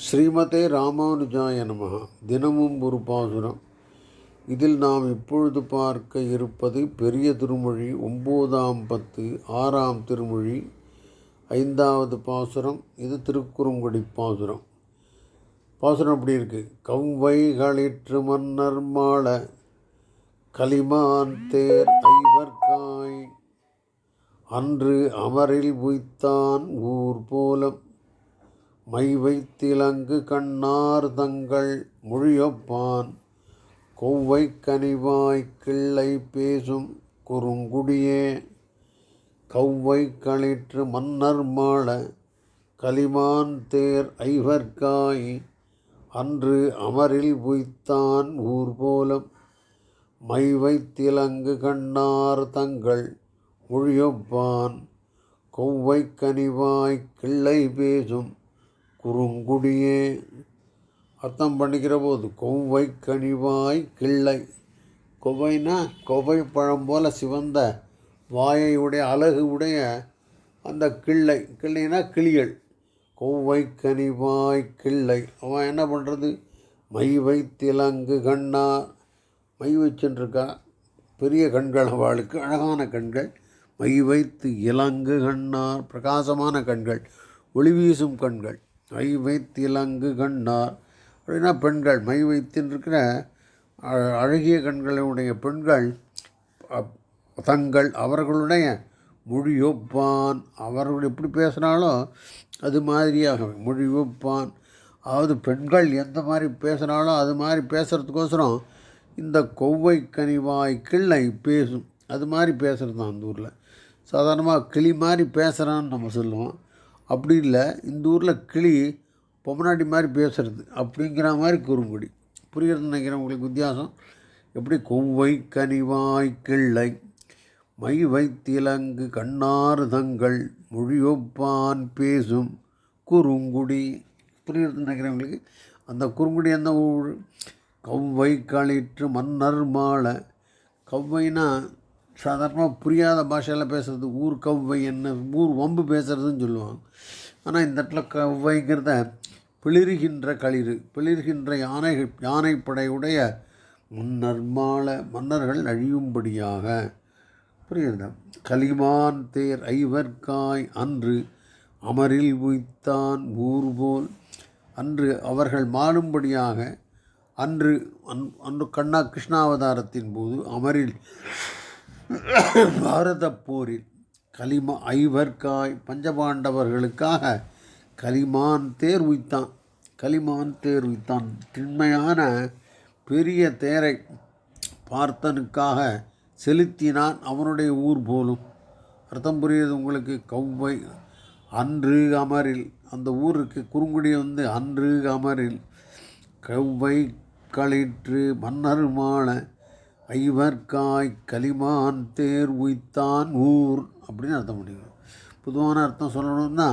ஸ்ரீமதே ராமானுஜாய நமः தினமும் ஒரு பாசுரம். இதில் நாம் இப்பொழுது பார்க்க இருப்பது பெரிய திருமொழி ஒம்போதாம் பத்து ஆறாம் திருமொழி ஐந்தாவது பாசுரம். இது திருக்குறுங்குடி பாசுரம். பாசுரம் அப்படி இருக்கு? கவ்வைகளிற்று மன்னர் மாள கலிமான் தேர் ஐவர்காய். அன்று அமரில் உய்த்தான் ஊர் போலம் மை வைத்திலங்கு கண்ணார் தங்கள் மொழியொப்பான். கொவ்வை கனிவாய் கிள்ளை பேசும் குறுங்குடியே. கவ்வை களிற்று மன்னர் மாள கலிமான் தேர் ஐவர்காய். அன்று அமரில் உய்த்தான் ஊர் போலம் மை வைத்திலங்கு கண்ணார் தங்கள் மொழியொப்பான். கொவ்வை கனிவாய் கிள்ளை பேசும் குறுங்குடியே. அர்த்தம் பண்ணிக்கிற போது கொவ்வை கனிவாய் கிள்ளை. கொவைனா கொவை பழம் போல சிவந்த வாயை உடைய அழகு உடைய அந்த கிள்ளை. கிள்ளைனா கிளிகள். கொவ்வை கனிவாய் கிள்ளை. அவன் என்ன பண்ணுறது மை வைத்திலங்கு கண்ணா. மை வச்சுருக்கா பெரிய கண்கள் அவளுக்கு அழகான கண்கள். மை வைத்து இலங்கு கண்ணார். பிரகாசமான கண்கள். ஒளி வீசும் கண்கள். மை வைத்து இலங்கு கண்ணார். அப்படின்னா பெண்கள் மை வைத்திருக்கிற இருக்கிற அழகிய கண்களுடைய பெண்கள் தங்கள் அவர்களுடைய மொழியொப்பான். அவர்கள் எப்படி பேசினாலும் அது மாதிரியாக மொழியொப்பான். அதாவது பெண்கள் எந்த மாதிரி பேசுனாலும் அது மாதிரி பேசுகிறதுக்கோசரம் இந்த கொவ்வை கனிவாய் கிள்ளை பேசும். அது மாதிரி பேசுகிறது தான் அந்த ஊரில். சாதாரணமாக கிளி மாதிரி பேசுகிறான்னு நம்ம சொல்லுவோம். அப்படி இல்லை இந்த ஊரில் கிளி பொம்மநாட்டி மாதிரி பேசுகிறது அப்படிங்கிற மாதிரி குறுங்குடி புரிகிறது நினைக்கிறேன் உங்களுக்கு வித்தியாசம்? எப்படி கொவ்வை கனிவாய் கிள்ளை மை வைத்திலங்கு கண்ணாறு தங்கள் மொழியொப்பான் பேசும் குறுங்குடி. புரிகிறது நினைக்கிறேன் உங்களுக்கு? அந்த குறுங்குடி எந்த ஊர்? கவ்வை களிற்று மன்னர் மாலை. கவ்வைனா சாதாரணமாக புரியாத பாஷையில் பேசுறது ஊர் கவ்வை என்ன ஊர் வம்பு பேசுறதுன்னு சொல்லுவாங்க. ஆனால் இந்த இடத்துல கவ்வைங்கிறத பிளிர்கின்ற களிறு பிளிர்கின்ற யானைகள் யானைப்படையுடைய முன்னர்மால மன்னர்கள் அழியும்படியாக. புரியுதா? கலிமான் தேர் ஐவர்காய் அன்று அமரில் உய்த்தான் ஊர் போல் அன்று அவர்கள் மாறும்படியாக அன்று அன் அன்று கண்ணா கிருஷ்ணாவதாரத்தின் போது அமரில் பாரத போரில் கலிமா ஐவர்காய் பஞ்சபாண்டவர்களுக்காக கலிமான் தேர் உய்த்தான். கலிமான் தேர் உய்த்தான். திண்மையான பெரிய தேரை பார்த்தனுக்காக செலுத்தினான் அவனுடைய ஊர் போலும். அர்த்தம் புரியுது உங்களுக்கு? கௌவை அன்று அமரில் அந்த ஊருக்கு குறுங்குடி வந்து அன்று அமரில். கௌவை களிற்று மன்னர் மாலை ஐவர்காய் கலிமான் தேர் உய்த்தான் ஊர் அப்படின்னு அர்த்தம் பண்ணிக்கணும். பொதுவான அர்த்தம் சொல்லணும்னா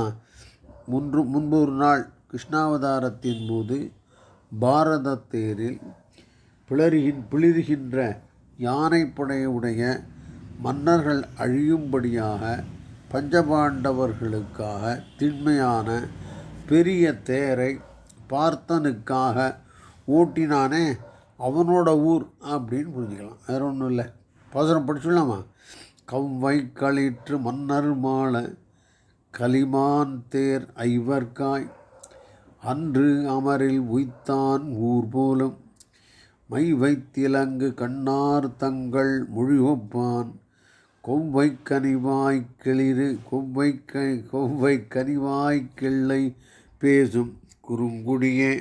முன்று முன்பு ஒரு நாள் கிருஷ்ணாவதாரத்தின் போது பாரத தேரில் பிளறுகின் பிளிறுகின்ற யானைப்படையுடைய மன்னர்கள் அழியும்படியாக பஞ்சபாண்டவர்களுக்காக திண்மையான பெரிய தேரை பார்த்தனுக்காக ஓட்டினானே அவனோட ஊர் அப்படின்னு புரிஞ்சுக்கலாம். வேறு ஒன்றும் இல்லை. பாசனம் படிச்சுடலாமா? கவ்வை களிற்று மன்னர் மாலை கலிமான் தேர் ஐவர்காய் அன்று அமரில் உய்த்தான் ஊர் போலும் மை வைத்திலங்கு கண்ணார் தங்கள் மொழியொப்பான் கொவ்வை கனிவாய் கிளிறு கொவ்வை க கொவ்வை கனிவாய் கிள்ளை பேசும் குறுங்குடியே.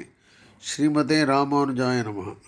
ஸ்ரீமதே ராமானுஜாய நமः.